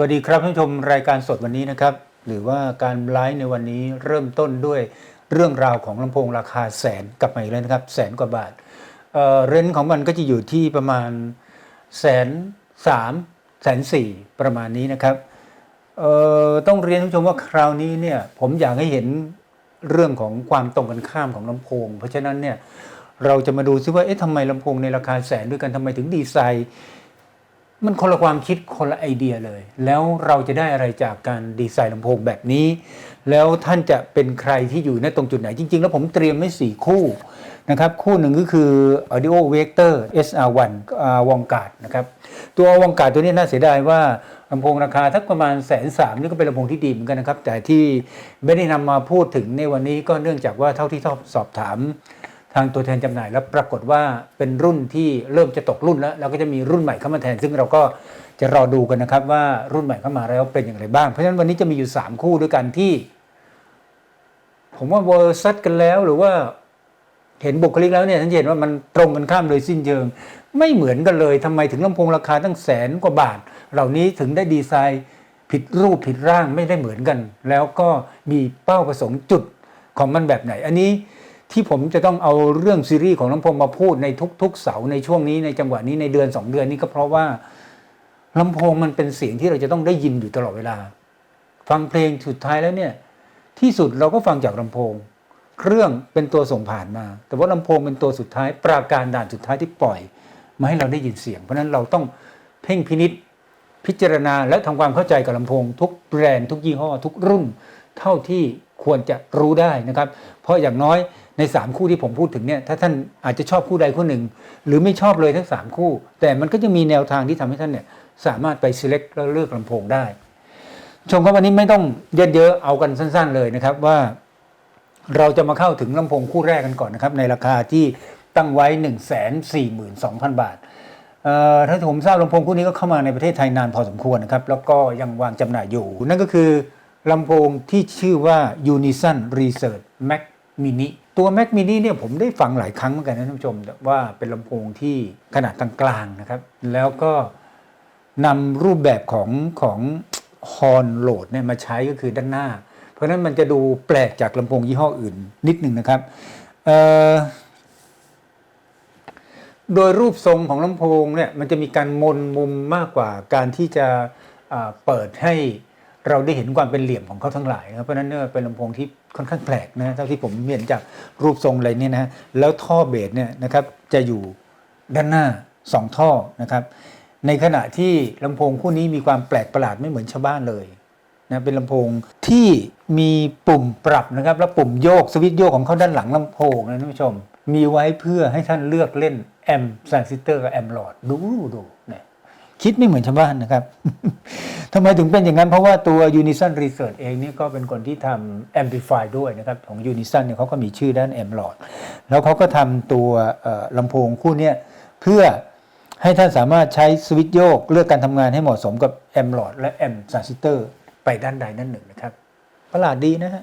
วัสดีครับท่านผู้ชมรายการสดวันนี้นะครับ หรือว่าการไลฟ์ในวันนี้เริ่มต้นด้วยเรื่องราวของลำโพงราคาแสนกลับมาอีกแล้วนะครับ แสนกว่าบาทเอ่อเรนจ์ของมันก็จะอยู่ที่ประมาณแสนสามแสนสี่ประมาณนี้นะครับเอ่อต้องเรียนท่านผู้ชมว่าคราวนี้เนี่ยผมอยากให้เห็นเรื่องของความตรงกันข้ามของลำโพง เพราะฉะนั้นเนี่ยเราจะมาดูซิว่าเอ๊ะทำไมลำโพงในราคาแสนด้วยกันทำไมถึงดีไซน์ มันคนละความคิดคนละไอเดียเลย แล้วเราจะได้อะไรจากการดีไซน์ลำโพงแบบนี้ แล้วท่านจะเป็นใครที่อยู่ในตรงจุดไหนจริง ๆ แล้วผมเตรียมไว้สี่คู่นะครับคู่หนึ่งก็คือ Audio Vector SR1 วองการ์ดนะครับตัววองการ์ดตัวนี้น่าเสียดายว่าลำโพงราคาทักประมาณแสนสามนี่ก็เป็นลำโพงที่ดีเหมือนกันนะครับ แต่ที่ไม่ได้นำมาพูดถึงในวันนี้ก็เนื่องจากว่าเท่าที่สอบถาม ทางตัวแทนจำหน่ายแล้วปรากฏว่าเป็นรุ่นที่เริ่มจะตกรุ่นแล้วแล้วก็จะมีรุ่นใหม่เข้ามาแทน ซึ่งเราก็จะรอดูกันนะครับว่ารุ่นใหม่เข้ามาแล้วเป็นอย่างไรบ้าง เพราะฉะนั้นวันนี้จะมีอยู่ 3 คู่ด้วยกันที่ ผมว่าเวอร์ซัดกันแล้วหรือว่าเห็นบุคลิกแล้วเนี่ยท่านจะเห็นว่ามันตรงกันข้ามโดยสิ้นเชิง ไม่เหมือนกันเลยทำไมถึงลำโพงราคาตั้งแสนกว่าบาท เหล่านี้ถึงได้ดีไซน์ผิดรูปผิดร่างไม่ได้เหมือนกัน แล้วก็มีเป้าประสงค์จุดของมันแบบไหน อันนี้ ที่ผมจะต้องเอาเรื่องซีรีส์ของลำโพงมาพูดในทุก ๆ เสาร์ในช่วงนี้ในจังหวะนี้ในเดือน 2 เดือนนี้ก็เพราะว่าลำโพงมันเป็นเสียงที่เราจะต้องได้ยินอยู่ตลอดเวลา ฟังเพลงสุดท้ายแล้วเนี่ย ที่สุดเราก็ฟังจากลำโพง เครื่องเป็นตัวส่งผ่านมา แต่ว่าลำโพงเป็นตัวสุดท้าย ปราการด่านสุดท้ายที่ปล่อยมาให้เราได้ยินเสียง เพราะฉะนั้นเราต้องเพ่งพินิษพิจารณาและทำความเข้าใจกับลำโพง ทุกแบรนด์ทุกยี่ห้อ ทุกรุ่น เท่าที่ควรจะรู้ได้นะครับ เพราะอย่างน้อย ใน 3 คู่ที่ผมพูดถึงเนี่ยถ้าท่านอาจจะชอบคู่ใดคู่หนึ่ง หรือไม่ชอบเลยทั้ง 3 คู่ แต่มันก็จะมีแนวทางที่ทำให้ท่านเนี่ยสามารถไป select แล้วเลือกลำโพงได้ ชมครับวันนี้ไม่ต้องเยอะๆเอากันสั้น ๆเลยนะครับว่า เราจะมาเข้าถึงลำโพงคู่แรกกันก่อนนะครับในราคาที่ตั้งไว้ 1 4 2 0 0 0 บาทเอ่อถ้าผมทราบลำโพงคู่นี้ก็เข้ามาในประเทศไทยนานพอสมควรนะครับ แล้วก็ยังวางจำหน่ายอยู่ นั่นก็คือลำโพงที่ชื่อว่า Unison Research Mac Mini ตัว Mac Mini เนี่ยผมได้ฟังหลายครั้งเหมือนกันนะท่านผู้ชม ว่าเป็นลำโพงที่ขนาดกลางๆนะครับ แล้วก็นำรูปแบบของของฮอนโหลดเนี่ยมาใช้ก็คือด้านหน้า เพราะนั้นมันจะดูแปลกจากลำโพงยี่ห้ออื่นนิดหนึ่งนะครับโดยรูปทรงของลำโพงเนี่ยมันจะมีการมนมุมมากกว่าการที่จะเปิดให้เราได้เห็นความเป็นเหลี่ยมของเขาทั้งหลายนะครับเพราะนั้นเนี่ยเป็นลำโพงที่ ค่อนข้างแปลกนะเท่าที่ผมเห็นจากรูปทรงอะไรเนี่ยนะแล้วท่อเบสเนี่ยนะครับจะอยู่ด้านหน้าสองท่อนะครับ ในขณะที่ลำโพงคู่นี้มีความแปลกประหลาดไม่เหมือนชาวบ้านเลยนะเป็นลำโพงที่มีปุ่มปรับนะครับ และปุ่มโยกสวิตช์โยกของเขาด้านหลังลำโพงนะท่านผู้ชม มีไว้เพื่อให้ท่านเลือกเล่นแอมทรานซิสเตอร์กับแอมหลอดดูดูเนี่ย คิดไม่เหมือนชาวบ้านนะครับทำไมถึงเป็นอย่างนั้น เพราะว่าตัว Unison Research เองนี่ก็เป็นคนที่ทำ Amplify ด้วยนะครับ ของ Unison เนี่ยเขาก็มีชื่อด้านแอมหลอดแล้วเขาก็ทำตัวลำโพงคู่นี้เพื่อให้ท่านสามารถใช้สวิตช์โยก เลือกการทำงานให้เหมาะสมกับแอมหลอดและแอมทรานซิสเตอร์ไปด้านใดด้านหนึ่งนะครับประหลาดดีนะฮะ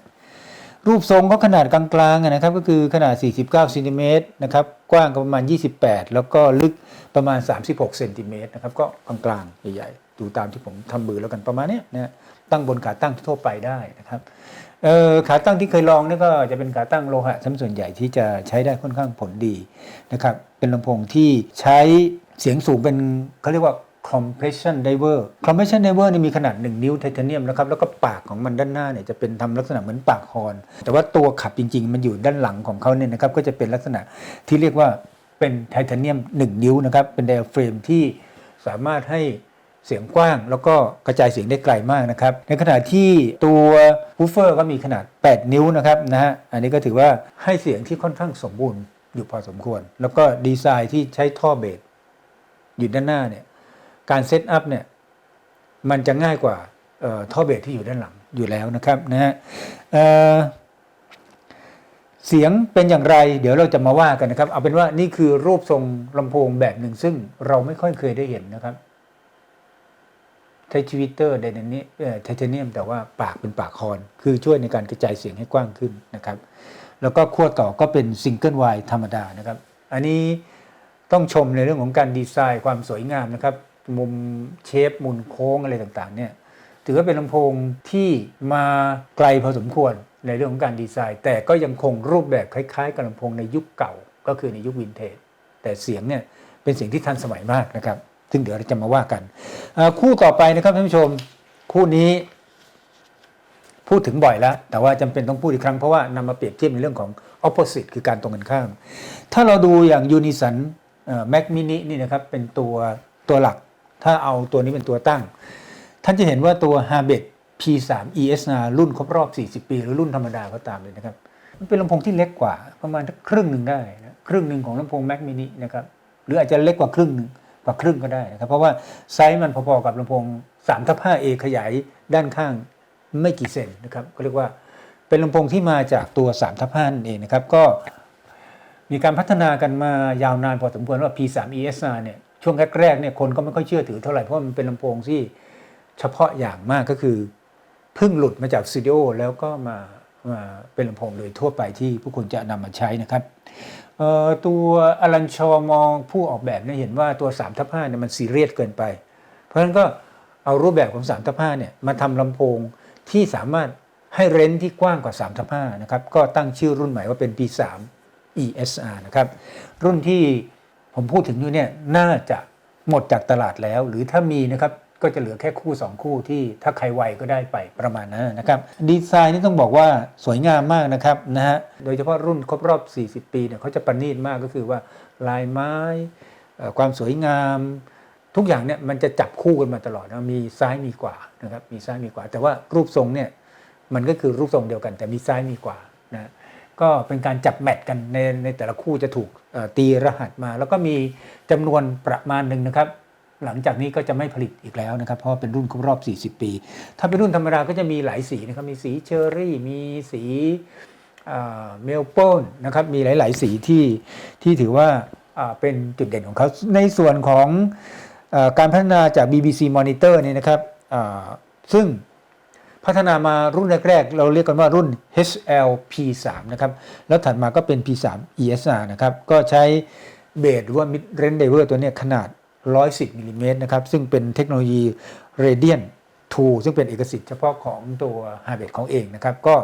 รูปทรงเขาขนาดกลางๆนะครับก็คือขนาด 49เซนติเมตรนะครับกว้างก็ประมาณ 28 แล้วก็ลึกประมาณ 36เซนติเมตรนะครับก็กลางๆใหญ่ๆดูตามที่ผมทำมือแล้วกันประมาณนี้นะตั้งบนขาตั้งทั่วไปได้นะครับขาตั้งที่เคยลองนี่ก็จะเป็นขาตั้งโลหะทั้งส่วนใหญ่ที่จะใช้ได้ค่อนข้างผลดีนะครับเป็นลำโพงที่ใช้เสียงสูงเป็นเขาเรียกว่า compression diver compression diver นี่มีขนาด 1 นิ้วไทเทเนียมนะครับแล้วก็ปากของมันด้านหน้าเนี่ยจะเป็นทำลักษณะเหมือนปากฮอน แต่ว่าตัวขับจริง ๆ มันอยู่ด้านหลังของเขาเนี่ยนะครับก็จะเป็นลักษณะที่เรียกว่าเป็นไทเทเนียม 1 นิ้วนะครับเป็นไดอะเฟรมที่สามารถให้เสียงกว้างแล้วก็กระจายเสียงได้ไกลมากนะครับ ในขณะที่ตัวฮูฟเฟอร์ก็มีขนาด 8 นิ้วนะครับนะฮะอันนี้ก็ถือว่าให้เสียงที่ค่อนข้างสมบูรณ์อยู่พอสมควร แล้วก็ดีไซน์ที่ใช้ท่อเบสอยู่ด้านหน้าเนี่ย การเซตอัพเนี่ยมันจะง่ายกว่าท่อเบสที่อยู่ด้านหลังอยู่แล้วนะครับนะฮะเเสียงเป็นอย่างไร เดี๋ยวเราจะมาว่ากันนะครับ เอาเป็นว่านี่คือรูปทรงลำโพงแบบหนึ่ง ซึ่งเราไม่ค่อยเคยได้เห็นนะครับใช้ชีวิตเตอร์ไดนามิไทเทเนียมแต่ว่าปากเป็นปากคอน คือช่วยในการกระจายเสียงให้กว้างขึ้นนะครับ แล้วก็ขั้วต่อก็เป็นซิงเกิลไวธรรมดานะครับ อันนี้ต้องชมในเรื่องของการดีไซน์ความสวยงามนะครับ มุมเชฟมุมโค้งอะไรต่างๆเนี่ยถือว่าเป็นลำโพงที่มาไกลพอสมควรในเรื่องของการดีไซน์ แต่ก็ยังคงรูปแบบคล้ายๆ กับลำโพงในยุคเก่าก็คือในยุควินเทจแต่เสียงเนี่ยเป็นเสียงที่ทันสมัยมากนะครับ ซึ่งเดี๋ยวเราจะมาว่ากัน คู่ต่อไปนะครับท่านผู้ชมคู่นี้พูดถึงบ่อยแล้ว แต่ว่าจำเป็นต้องพูดอีกครั้ง เพราะว่านำมาเปรียบเทียบในเรื่องของ opposite คือการตรงกันข้าม ถ้าเราดูอย่าง Unison Mac Mini นี่นะครับเป็นตัวตัวหลัก ถ้าเอาตัวนี้เป็นตัวตั้ง ท่านจะเห็นว่าตัว h a b e t P3 ESR รุ่นครบรอบ 40 ปี หรือรุ่นธรรมดาก็ตามเลยนะครับ มันเป็นลำโพงที่เล็กกว่าประมาณครึ่งหนึ่งได้นะครึ่งหนึ่งของลำโพง Mac Mini นะครับหรืออาจจะเล็กกว่าครึ่งหนึ่งกว่าครึ่งก็ได้นะครับ เพราะว่าไซส์มันพอๆกับลำโพง3ทับ 5A ขยายด้านข้างไม่กี่เซนนะครับก็เรียกว่าเป็นลำโพงที่มาจากตัว3ทับ5นั่นเองนะครับก็มีการพัฒนากันมายาวนานพอสมควรว่า P3 ESR เนี่ย ช่วงแรกๆเนี่ยคนก็ไม่ค่อยเชื่อถือเท่าไหร่เพราะมันเป็นลำโพงที่เฉพาะอย่างมากก็คือเพิ่งหลุดมาจากสตูดิโอแล้วก็มามาเป็นลำโพงโดยทั่วไปที่ผู้คนจะนำมาใช้นะครับตัวอลันชอมองผู้ออกแบบเนี่ยเห็นว่าตัว3ทับ5เนี่ยมันซีเรียสเกินไป เพราะฉะนั้นก็เอารูปแบบของ3ทับ5เนี่ยมาทำลำโพงที่สามารถให้เรนจ์ที่กว้างกว่า3ทับ5นะครับก็ตั้งชื่อรุ่นใหม่ว่าเป็น P3 ESR นะครับรุ่นที่ ผมพูดถึงอยู่เนี่ยน่าจะหมดจากตลาดแล้ว หรือถ้ามีนะครับก็จะเหลือแค่คู่ 2 คู่ที่ถ้าใครไวก็ได้ไปประมาณนั้นนะครับดีไซน์นี่ต้องบอกว่าสวยงามมากนะครับนะฮะโดยเฉพาะรุ่นครบรอบ 40 ปีเนี่ยเขาจะประณีตมากก็คือว่าลายไม้ ความสวยงาม ทุกอย่างเนี่ยมันจะจับคู่กันมาตลอดนะมีซ้ายมีขวานะครับมีซ้ายมีขวาแต่ว่ารูปทรงเนี่ยมันก็คือรูปทรงเดียวกัน แต่มีซ้ายมีขวานะ ก็เป็นการจับแมทกันในในแต่ละคู่จะถูกตีรหัสมา แล้วก็มีจำนวนประมาณหนึ่งนะครับ หลังจากนี้ก็จะไม่ผลิตอีกแล้วนะครับ เพราะเป็นรุ่นครบรอบ 40 ปี ถ้าเป็นรุ่นธรรมดาก็จะมีหลายสีนะครับ มีสีเชอร์รี่ มีสีเมลโปนนะครับ มีหลาย ๆ สีที่ที่ถือว่าเป็นจุดเด่นของเขา ในส่วนของอการพัฒนาจาก BBC Monitor เนี่ยนะครับซึ่ง พัฒนามารุ่นแรกๆ เราเรียกกันว่ารุ่น HLP3 นะครับ แล้วถัดมาก็เป็น P3 ESR นะครับ ก็ใช้เบสหรือว่า mid range driver ตัวนี้ขนาด 110มิลลิเมตรนะครับ ซึ่งเป็นเทคโนโลยี Radiant 2ซึ่งเป็นเอกสิทธิ์เฉพาะของตัว h a r v a r d ของเองนะครับ ก็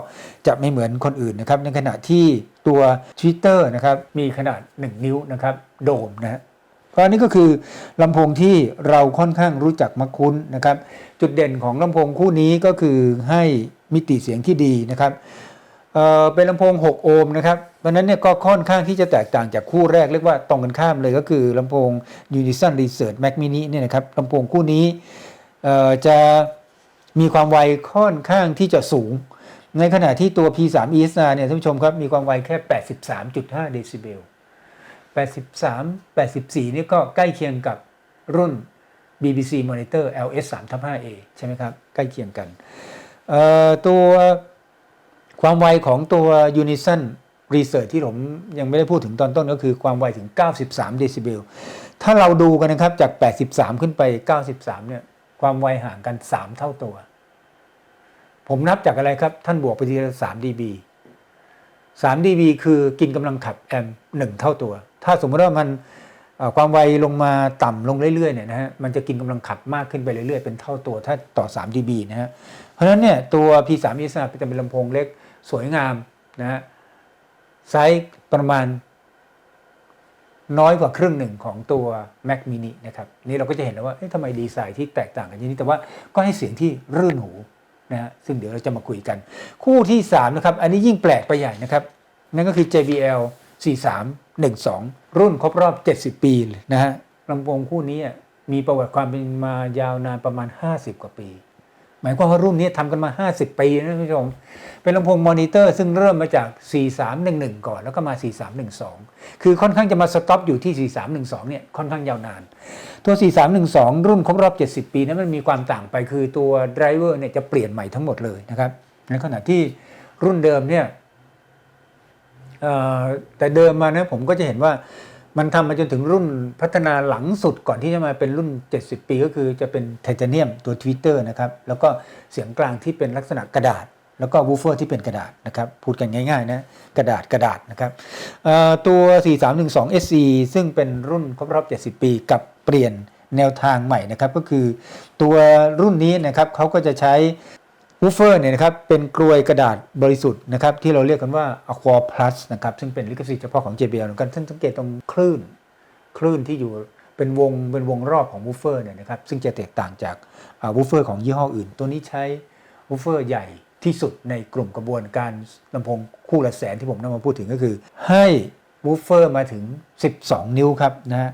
จะไม่เหมือนคนอื่นนะครับ ในขณะที่ตัว Twitter นะครับ มีขนาด 1 นิ้วนะครับ โดมนะฮะ เพราะนี้ก็คือลำโพงที่เราค่อนข้างรู้จักมักคุ้นนะครับ จุดเด่นของลำโพงคู่นี้ก็คือให้มิติเสียงที่ดีนะครับเเป็นลำโพง 6 โอห์มนะครับเพราะนั้นเนี่ยก็ค่อนข้างที่จะแตกต่างจากคู่แรกเรียกว่าตรงกันข้ามเลยก็คือลำโพง Unison Research Mac Mini เนี่ยนะครับลำโพงคู่นี้จะมีความไวค่อนข้างที่จะสูง ในขณะที่ตัว P3 ESR เนี่ยท่านผู้ชมครับมีความไวแค่ 83.5 เดซิเบล 83 84 นี่ก็ใกล้เคียงกับรุ่น BBC Monitor LS 3 5A ใช่ไหมครับ ใกล้เคียงกัน ตัวความไวของตัว Unison Research ที่ผมยังไม่ได้พูดถึงตอนต้นก็คือความไวถึง 93 เดซิเบล ถ้าเราดูกันนะครับจาก 83 ขึ้นไป 93 เนี่ย ความไวห่างกัน 3 เท่าตัว ผมนับจากอะไรครับ ท่านบวกไปทีละ3 dB 3 dB คือกินกำลังขับแอมป์หนึ่งเท่าตัว ถ้าสมมติว่ามันความไวลงมาต่ำลงเรื่อยๆเนี่ยนะฮะมันจะกินกำลังขับมากขึ้นไปเรื่อยๆ เป็นเท่าตัวถ้าต่อ 3 dB นะฮะเพราะฉะนั้นเนี่ยตัว P3 e s จะเป็นลำโพงเล็กสวยงามนะฮะไซส์ประมาณน้อยกว่าครึ่งหนึ่งของตัว Mac mini นะครับ นี่เราก็จะเห็นแล้วว่าเอ๊ะทำไมดีไซน์ที่แตกต่างกันอย่างนี้แต่ว่าก็ให้เสียงที่รื่นหู นะฮะซึ่งเดี๋ยวเราจะมาคุยกัน คู่ที่ 3 นะครับ อันนี้ยิ่งแปลกไปใหญ่นะครับ นั่นก็คือ JBL 4312 รุ่นครบรอบ 70 ปีนะฮะลำโพงคู่นี้มีประวัติความเป็นมายาวนานประมาณ 50 กว่าปี หมายความว่ารุ่นนี้ทำกันมา 50 ปีนะท่านผู้ชม เป็นลำโพงมอนิเตอร์ซึ่งเริ่มมาจาก 4311 ก่อน แล้วก็มา 4312 คือค่อนข้างจะมาสต็อปอยู่ที่ 4312 เนี่ยค่อนข้างยาวนาน ตัว 4312 รุ่นครบรอบ 70 ปีนั้นมันมีความต่างไปคือตัวไดรเวอร์เนี่ยจะเปลี่ยนใหม่ทั้งหมดเลยนะครับ ในขณะที่รุ่นเดิมเนี่ยแต่เดิมมานะผมก็จะเห็นว่า มันทำมาจนถึงรุ่นพัฒนาหลังสุดก่อนที่จะมาเป็นรุ่น 70 ปีก็คือจะเป็นไทเทเนียมตัวทวิตเตอร์นะครับ แล้วก็เสียงกลางที่เป็นลักษณะกระดาษ แล้วก็วูฟเฟอร์ที่เป็นกระดาษนะครับ พูดกันง่ายๆนะกระดาษกระดาษนะครับตัว 4312 SC ซึ่งเป็นรุ่นครบรอบ 70 ปีกับเปลี่ยนแนวทางใหม่นะครับก็คือตัวรุ่นนี้นะครับเขาก็จะใช้ วูเฟอร์เนี่ยนะครับเป็นกลวยกระดาษบริสุทธิ์นะครับที่เราเรียกกันว่า Aqua Plus นะครับซึ่งเป็นลิขสิทธิ์เฉพาะของ JBL เหมือนกันท่านสังเกตตรงคลื่น คลื่นที่อยู่เป็นวงเป็นวงรอบของวูเฟอร์เนี่ยนะครับซึ่งจะแตกต่างจากวูเฟอร์ของยี่ห้ออื่น ตัวนี้ใช้วูเฟอร์ใหญ่ที่สุดในกลุ่มกระบวนการลำโพงคู่ละแสนที่ผมนำมาพูดถึงก็คือ ให้วูเฟอร์มาถึง 12 นิ้วครับนะฮะ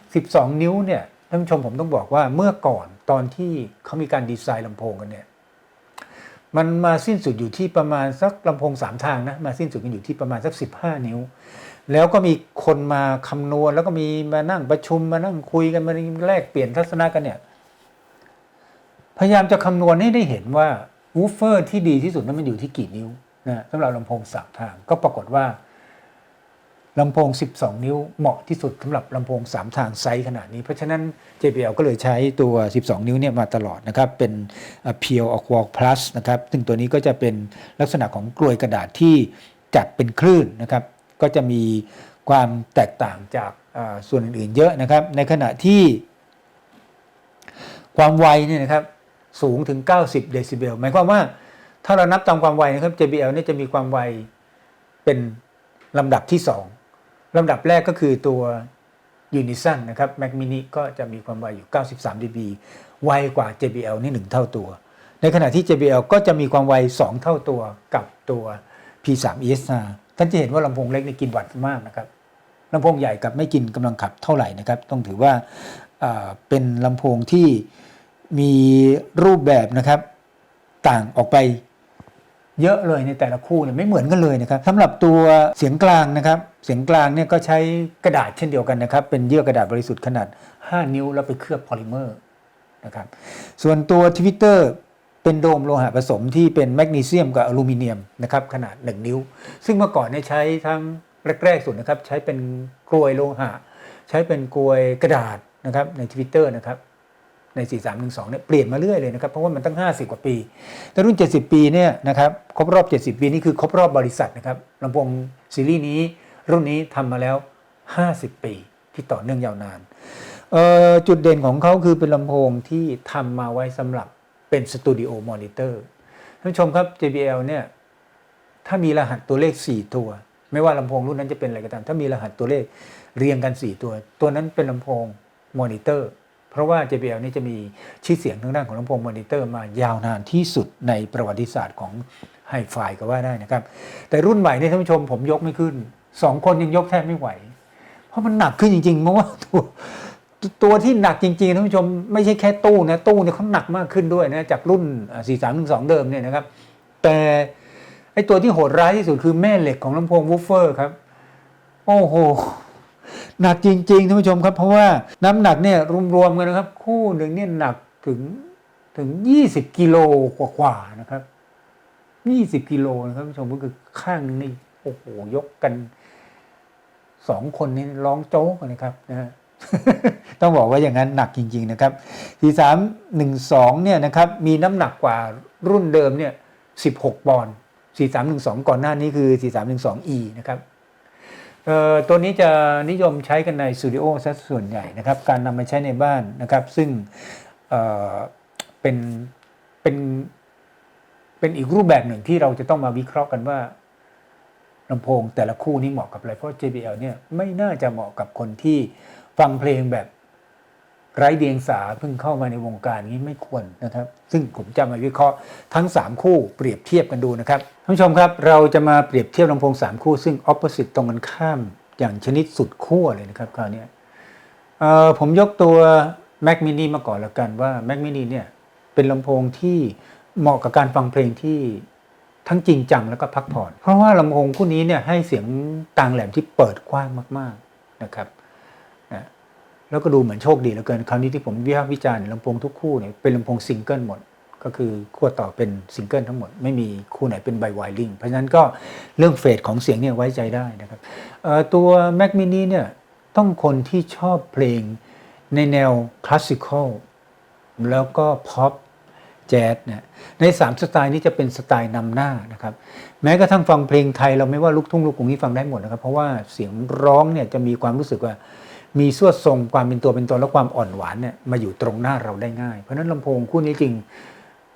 12 นิ้วเนี่ยท่านผู้ชมผมต้องบอกว่าเมื่อก่อนตอนที่เขามีการดีไซน์ลำโพงกันเนี่ย มันมาสิ้นสุดอยู่ที่ประมาณสักลำโพงสามทางนะมาสิ้นสุดกันอยู่ที่ประมาณสัก 15 นิ้ว แล้วก็มีคนมาคำนวณแล้วก็มีมานั่งประชุมมานั่งคุยกันมาแลกเปลี่ยนทัศนะกันเนี่ยพยายามจะคำนวณให้ได้เห็นว่าวูฟเฟอร์ที่ดีที่สุดนั้นมันอยู่ที่กี่นิ้วนะสำหรับลำโพงสามทางก็ปรากฏว่า ลำโพง 12 นิ้วเหมาะที่สุดสำหรับลำโพง 3 ทางไซส์ขนาดนี้ เพราะฉะนั้น JBL ก็เลยใช้ตัว 12 นิ้วเนี่ยมาตลอดนะครับ เป็น p e e l Aqua Plus นะครับ ซึ่งตัวนี้ก็จะเป็นลักษณะของกลวยกระดาษที่จัดเป็นคลื่นนะครับ ก็จะมีความแตกต่างจากส่วนอื่นๆเยอะนะครับ ในขณะที่ความไวเนี่ยนะครับสูงถึง 90 เดซิเบล หมายความว่าถ้าเรานับตามความไวนะครับ JBL เนี่ยจะมีความไวเป็นลำดับที่ 2 ลำดับแรกก็คือตัว Unison นะครับ Mac mini ก็จะมีความไวอยู่ 93 dB ไวกว่า JBL นี่ 1 เท่าตัว ในขณะที่ JBL ก็จะมีความไว 2 เท่าตัวกับตัว P3 ESR ท่านจะเห็นว่าลำโพงเล็กนี่กินวัตต์มากนะครับลำโพงใหญ่กับไม่กินกำลังขับเท่าไหร่นะครับ ต้องถือว่าอ่าเป็นลำโพงที่มีรูปแบบนะครับต่างออกไป เยอะเลยในแต่ละคู่เนี่ยไม่เหมือนกันเลยนะครับสำหรับตัวเสียงกลางนะครับ เสียงกลางเนี่ยก็ใช้กระดาษเช่นเดียวกันนะครับ เป็นเยื่อกระดาษบริสุทธิ์ขนาด 5 นิ้วแล้วไปเคลือบพอลิเมอร์นะครับส่วนตัวทวิตเตอร์เป็นโดมโลหะผสมที่เป็นแมกนีเซียมกับอลูมิเนียมนะครับขนาด 1 นิ้ว ซึ่งเมื่อก่อนเนี่ยใช้ทั้งแรกๆสุดนะครับ ใช้เป็นกลวยโลหะ ใช้เป็นกลวยกระดาษนะครับในทวิตเตอร์นะครับ ใน 4312เนี่ยเปลี่ยนมาเรื่อยเลยนะครับเพราะว่ามันตั้ง 50 กว่าปีแต่รุ่น 70 ปีเนี่ยนะครับครบรอบ 70 ปีนี่คือครบรอบบริษัทนะครับลำโพงซีรีส์นี้รุ่นนี้ทำมาแล้ว 50 ปีที่ต่อเนื่องยาวนานจุดเด่นของเขาคือเป็นลำโพงที่ทำมาไว้สำหรับเป็นสตูดิโอมอนิเตอร์ท่านผู้ชมครับ JBL เนี่ยถ้ามีรหัสตัวเลข 4 ตัว ไม่ว่าลำโพงรุ่นนั้นจะเป็นอะไรก็ตาม ถ้ามีรหัสตัวเลขเรียงกัน 4 ตัว ตัวนั้นเป็นลำโพงมอนิเตอร์ เพราะว่า JBL นี่จะมีชื่อเสียงทางด้านของลำโพงมอนิเตอร์มายาวนานที่สุดในประวัติศาสตร์ของไฮไฟก็ว่าได้นะครับ แต่รุ่นใหม่นี่ท่านผู้ชมผมยกไม่ขึ้น 2 คนยังยกแทบไม่ไหว เพราะมันหนักขึ้นจริงๆเพราะว่าตัวตัวที่หนักจริงๆท่านผู้ชมไม่ใช่แค่ตู้นะตู้เนี่ยเขาหนักมากขึ้นด้วยนะจากรุ่น 4312 เดิมเนี่ยนะครับ แต่ไอตัวที่โหดร้ายที่สุดคือแม่เหล็กของลำโพงวูฟเฟอร์ครับ โอ้โห หนักจริงๆท่านผู้ชมครับ เพราะว่าน้ำหนักเนี่ยรวมๆกันนะครับ คู่หนึ่งเนี่ยหนักถึงถึง 20 กิโลกว่าๆนะครับ20กิโลนะครับท่านผู้ชมก็คือข้างนึงนี่โอ้โหยกกันสองคนนี่ร้องโจ๊กนะครับนะฮะต้องบอกว่าอย่างนั้นหนักจริง ๆ นะครับ 4312 เนี่ยนะครับ มีน้ำหนักกว่ารุ่นเดิมเนี่ย 16 ปอนด์4312 ก่อนหน้านี้คือ 4312e นะครับ ตัวนี้จะนิยมใช้กันในสตูดิโอซะส่วนใหญ่นะครับ การนำมาใช้ในบ้านนะครับ ซึ่งเเป็นเป็นเป็นอีกรูปแบบหนึ่งที่เราจะต้องมาวิเคราะห์กันว่าลำโพงแต่ละคู่นี้เหมาะกับอะไรเพราะ JBL เนี่ยไม่น่าจะเหมาะกับคนที่ฟังเพลงแบบ ไร้เดียงสาเพิ่งเข้ามาในวงการนี้ไม่ควรนะครับ ซึ่งผมจะมาวิเคราะห์ทั้ง 3 คู่เปรียบเทียบกันดูนะครับท่านผู้ชมครับเราจะมาเปรียบเทียบลำโพง3 คู่ ซึ่ง opposite ตรงกันข้ามอย่างชนิดสุดขั้วเลยนะครับคราวนี้ผมยกตัว Mac mini มาก่อนล้วกันว่า Mac mini เนี่ยเป็นลำโพงที่เหมาะกับการฟังเพลงที่ทั้งจริงจังแล้วก็พักผ่อน เพราะว่าลำโพงคู่นี้เนี่ยให้เสียงต่างแหลมที่เปิดกว้างมาก ๆนะครับ แล้วก็ดูเหมือนโชคดีเหลือเกินคราวนี้ที่ผมวิพากษ์วิจารณ์ลำโพงทุกคู่เนี่ยเป็นลำโพงซิงเกิลหมด ก็คือขั้วต่อเป็นซิงเกิลทั้งหมด ไม่มีคู่ไหนเป็นไบไวลิงเพราะฉะนั้นก็เรื่องเฟสของเสียงเนี่ยไว้ใจได้นะครับตัว Mac mini เนี่ยต้องคนที่ชอบเพลงในแนวคลาสสิคอลแล้วก็พ็อปแจ๊สเนี่ยใน 3 สไตล์นี้จะเป็นสไตล์นำหน้านะครับแม้กระทั่งฟังเพลงไทยเราไม่ว่าลูกทุ่งลูกกรุงนี่ฟังได้หมดนะครับ เพราะว่าเสียงร้องเนี่ยจะมีความรู้สึกว่า มีสวดทรงความเป็นตัวเป็นตนและความอ่อนหวานเนี่ยมาอยู่ตรงหน้าเราได้ง่าย เพราะนั้นลำโพงคู่นี้จริง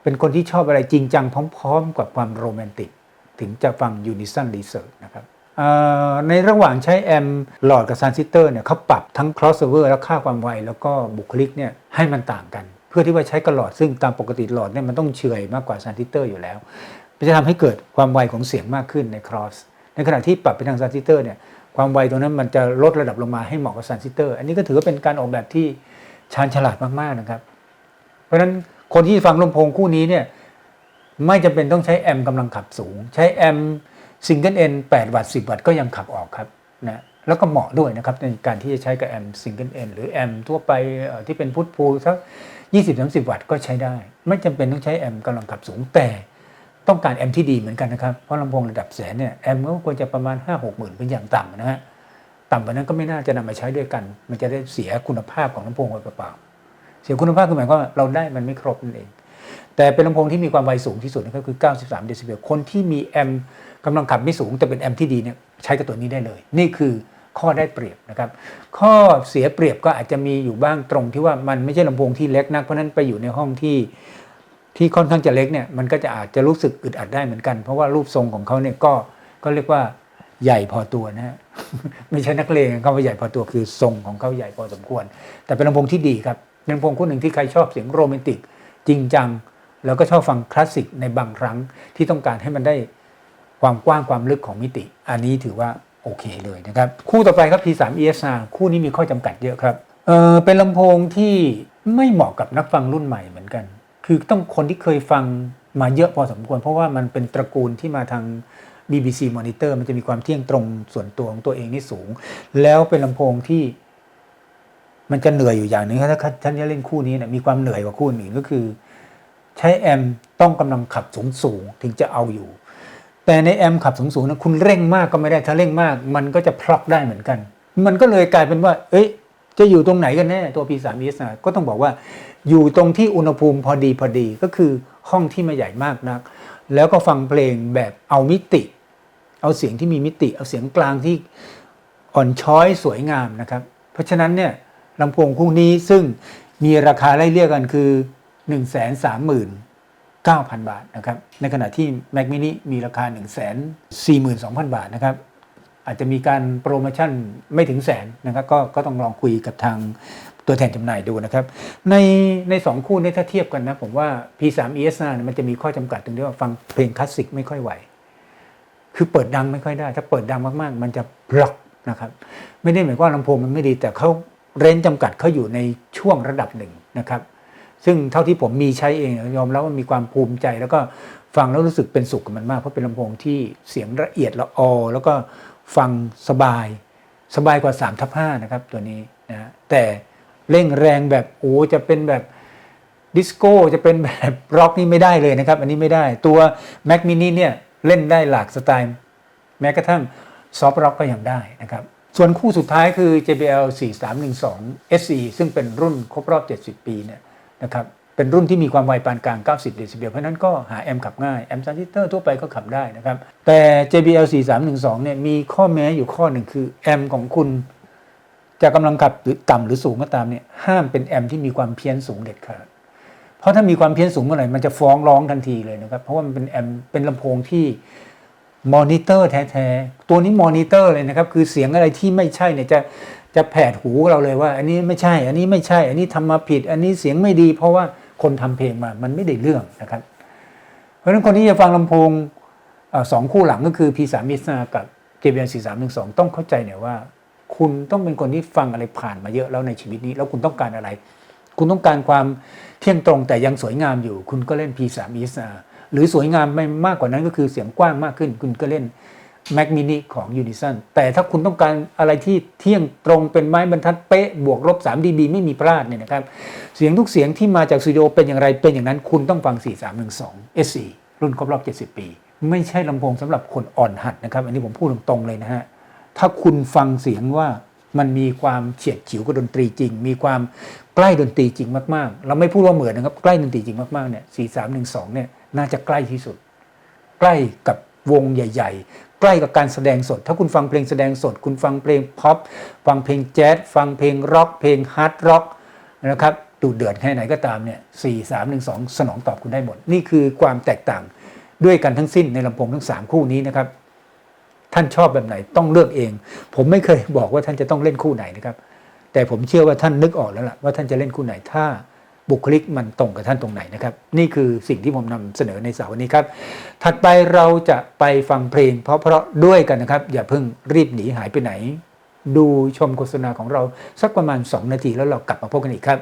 เป็นคนที่ชอบอะไรจริงจังพร้อมๆกับความโรแมนติก ถึงจะฟังยูนิซันรีเซิร์นะครับในระหว่างใช้แอมหลอดกับซันซิสเตอร์เนี่ยเขาปรับทั้ง crossover และค่าความไว แล้วก็บุคลิกเนี่ยให้มันต่างกัน เพื่อที่ว่าใช้กับหลอดซึ่งตามปกติหลอดเนี่ยมันต้องเฉยมากกว่าซันซิสเตอร์อยู่แล้วจะทำให้เกิดความไวของเสียงมากขึ้นใน cross ในขณะที่ปรับไปทางซันซิสเตอร์เนี่ย ความไวตรงนั้นมันจะลดระดับลงมาให้เหมาะกับซันซิเตอร์ อันนี้ก็ถือว่าเป็นการออกแบบที่ชาญฉลาดมากๆนะครับ เพราะฉะนั้นคนที่ฟังลำโพงคู่นี้เนี่ยไม่จำเป็นต้องใช้แอมป์กำลังขับสูง ใช้แอมซิงเกิลเอ็น8วัตต์10วัตต์ก็ยังขับออกครับนะแล้วก็เหมาะด้วยนะครับในการที่จะใช้กับแอมซิงเกิลเอ็นหรือแอมทั่วไปที่เป็นพุทพูสัก20-30 วัตต์ก็ใช้ได้ ไม่จำเป็นต้องใช้แอมป์กำลังขับสูงแต่ ต้องการแอมป์ที่ดีเหมือนกันนะครับ เพราะลำโพงระดับแสนเนี่ยแอมป์ก็ควรจะประมาณ 5-6หมื่นเป็นอย่างต่ำนะฮะต่ำกว่านั้นก็ไม่น่าจะนำมาใช้ด้วยกัน มันจะได้เสียคุณภาพของลำโพงไปเปล่าๆเสียคุณภาพคือหมายความว่าเราได้มันไม่ครบนั่นเอง แต่เป็นลำโพงที่มีความไวสูงที่สุดนะครับคือ 93 เดซิเบลคนที่มีแอมป์กำลังขับไม่สูงแต่เป็นแอมป์ที่ดีเนี่ยใช้กับตัวนี้ได้เลย นี่คือข้อได้เปรียบนะครับ ข้อเสียเปรียบก็อาจจะมีอยู่บ้างตรงที่ว่ามันไม่ใช่ลำโพงที่เล็กนักเพราะนั้นไปอยู่ในห้องที่ ที่ค่อนข้างจะเล็กเนี่ยมันก็จะอาจจะรู้สึกอึดอัดได้เหมือนกัน เพราะว่ารูปทรงของเขาเนี่ยก็ก็เรียกว่าใหญ่พอตัวนะฮะไม่ใช่นักเลงเขาว่าใหญ่พอตัวคือทรงของเขาใหญ่พอสมควร แต่เป็นลำโพงที่ดีครับเป็นลำโพงคู่หนึ่งที่ใครชอบเสียงโรแมนติก จริงจัง แล้วก็ชอบฟังคลาสสิกในบางครั้งที่ต้องการให้มันได้ความกว้างความลึกของมิติ อันนี้ถือว่าโอเคเลยนะครับ คู่ต่อไปครับ P3 ESR คู่นี้มีข้อจำกัดเยอะครับเออเป็นลำโพงที่ไม่เหมาะกับนักฟังรุ่นใหม่เหมือนกัน คือต้องคนที่เคยฟังมาเยอะพอสมควร เพราะว่ามันเป็นตระกูลที่มาทาง BBC Monitor มันจะมีความเที่ยงตรงส่วนตัวของตัวเองนี่สูง แล้วเป็นลำโพงที่ มันจะเหนื่อยอยู่อย่างหนึ่งถ้าท่านจะเล่นคู่นี้เนี่ยมีความเหนื่อยกว่าคู่อื่นก็คือ ใช้แอมต้องกำลังขับสูงสูงๆถึงจะเอาอยู่ แต่ในแอมขับสูงสูงนะคุณเร่งมากก็ไม่ได้ถ้าเร่งมาก มันก็จะพลอกได้เหมือนกัน มันก็เลยกลายเป็นว่า เอ้ยจะอยู่ตรงไหนกันแน่ตัว P3 ES ก็ต้องบอกว่า อยู่ตรงที่อุณหภูมิพอดีพอดีก็คือห้องที่ไม่ใหญ่มากนัก แล้วก็ฟังเพลงแบบเอามิติ เอาเสียงที่มีมิติ เอาเสียงกลางที่อ่อนช้อยสวยงามนะครับ เพราะฉะนั้นเนี่ยลำโพงคู่นี้ซึ่งมีราคาไล่เรียกกันคือ 1 3 9 0 0 0 บาทนะครับ ในขณะที่ Mac mini มีราคา 1 4 2 0 0 0 บาทนะครับ อาจจะมีการโปรโมชั่นไม่ถึงแสนนะครับ ก็ก็ต้องลองคุยกับทาง ตัวแทนจำหน่ายดูนะครับ ในในสองคู่นี้ถ้าเทียบกันนะ ผมว่า P3 ES5 เนี่ยมันจะมีข้อจำกัดตรงที่ว่าฟังเพลงคลาสสิกไม่ค่อยไหว คือเปิดดังไม่ค่อยได้ ถ้าเปิดดังมากๆ มันจะบล็อกนะครับ ไม่ได้หมายความว่าลำโพงมันไม่ดี แต่เขาเรนจ์จำกัดเขาอยู่ในช่วงระดับหนึ่งนะครับ ซึ่งเท่าที่ผมมีใช้เองยอมแล้วว่ามีความภูมิใจแล้วก็ฟังแล้วรู้สึกเป็นสุขกับมันมาก เพราะเป็นลำโพงที่เสียงละเอียดละออ แล้วก็ฟังสบาย สบายกว่า3ทับ5นะครับตัวนี้นะแต่ เร่งแรงแบบโอ้จะเป็นแบบดิสโก้จะเป็นแบบร็อกนี่ไม่ได้เลยนะครับ อันนี้ไม่ได้ตัว Mac mini เนี่ยเล่นได้หลากสไตล์ แม้กระทั่งซอฟต์ร็อกก็ยังได้นะครับ ส่วนคู่สุดท้ายคือ JBL 4312 SE ซึ่งเป็นรุ่นครบรอบ 70 ปีเนี่ยนะครับเป็นรุ่นที่มีความไวปานกลาง 90 เดซิเบลเพราะนั้นก็หาแอมป์ขับง่าย แอมป์ทรานซิเตอร์ทั่วไปก็ขับได้นะครับ แต่ JBL 4312เนี่ยมีข้อแม้อยู่ข้อหนึ่งคือแอมป์ของคุณ จะกำลังขับหรือต่ำหรือสูงก็ตามเนี่ยห้ามเป็นแอมป์ที่มีความเพี้ยนสูงเด็ดขาดเพราะถ้ามีความเพี้ยนสูงเมื่อไหร่มันจะฟ้องร้องทันทีเลยนะครับ เพราะว่ามันเป็นแอมป์เป็นลำโพงที่มอนิเตอร์แท้ๆตัวนี้มอนิเตอร์เลยนะครับ คือเสียงอะไรที่ไม่ใช่เนี่ยจะจะแผดหูเราเลยว่า อันนี้ไม่ใช่ อันนี้ไม่ใช่ อันนี้ทำมาผิด อันนี้เสียงไม่ดี เพราะว่าคนทำเพลงมามันไม่ได้เรื่องนะครับ เพราะฉะนั้นคนที่จะฟังลำโพงอสองคู่หลังก็คือ P3 m i s a กับ JBL 4312ต้องเข้าใจหน่อยว่า คุณต้องเป็นคนที่ฟังอะไรผ่านมาเยอะแล้วในชีวิตนี้ แล้วคุณต้องการอะไร คุณต้องการความเที่ยงตรงแต่ยังสวยงามอยู่ คุณก็เล่น P3 e s หรือสวยงามไม่มากกว่านั้นก็คือเสียงกว้างมากขึ้น คุณก็เล่น Mac mini ของ Unison แต่ถ้าคุณต้องการอะไรที่เที่ยงตรงเป็นไม้บรรทัดเป๊ะบวกลบ 3 dB ไม่มีพลาดเนี่ยนะครับ เสียงทุกเสียงที่มาจากสตูดิโอเป็นอย่างไรเป็นอย่างนั้นคุณต้องฟัง 4312 SE รุ่นครบรอบ 70 ปี ไม่ใช่ลำโพงสำหรับคนอ่อนหัดนะครับ อันนี้ผมพูดตรงๆเลยนะฮะ ถ้าคุณฟังเสียงว่ามันมีความเฉียดฉิวกับดนตรีจริง มีความใกล้ดนตรีจริงมากๆ เราไม่พูดว่าเหมือนนะครับ ใกล้ดนตรีจริงมากๆเนี่ย4312เนี่ยน่าจะใกล้ที่สุด ใกล้กับวงใหญ่ ๆ ใกล้กับการแสดงสด ถ้าคุณฟังเพลงแสดงสด คุณฟังเพลงพ็อปฟังเพลงแจ๊สฟังเพลงร็อกเพลงฮาร์ดร็อกนะครับดูเดือดแค่ไหนก็ตามเนี่ยสี่สามหนึ่งสองสนองตอบคุณได้หมด นี่คือความแตกต่างด้วยกันทั้งสิ้นในลำโพงทั้งสามคู่นี้นะครับ ท่านชอบแบบไหนต้องเลือกเอง ผมไม่เคยบอกว่าท่านจะต้องเล่นคู่ไหนนะครับ แต่ผมเชื่อว่าท่านนึกออกแล้วล่ะว่าท่านจะเล่นคู่ไหนถ้าบุคลิกมันตรงกับท่านตรงไหนนะครับ นี่คือสิ่งที่ผมนำเสนอในเสาร์วันนี้ครับ ถัดไปเราจะไปฟังเพลงเพราะเพราะๆด้วยกันนะครับ อย่าเพิ่งรีบหนีหายไปไหน ดูชมโฆษณาของเราสักประมาณ 2 นาทีแล้วเรากลับมาพบกันอีกครับ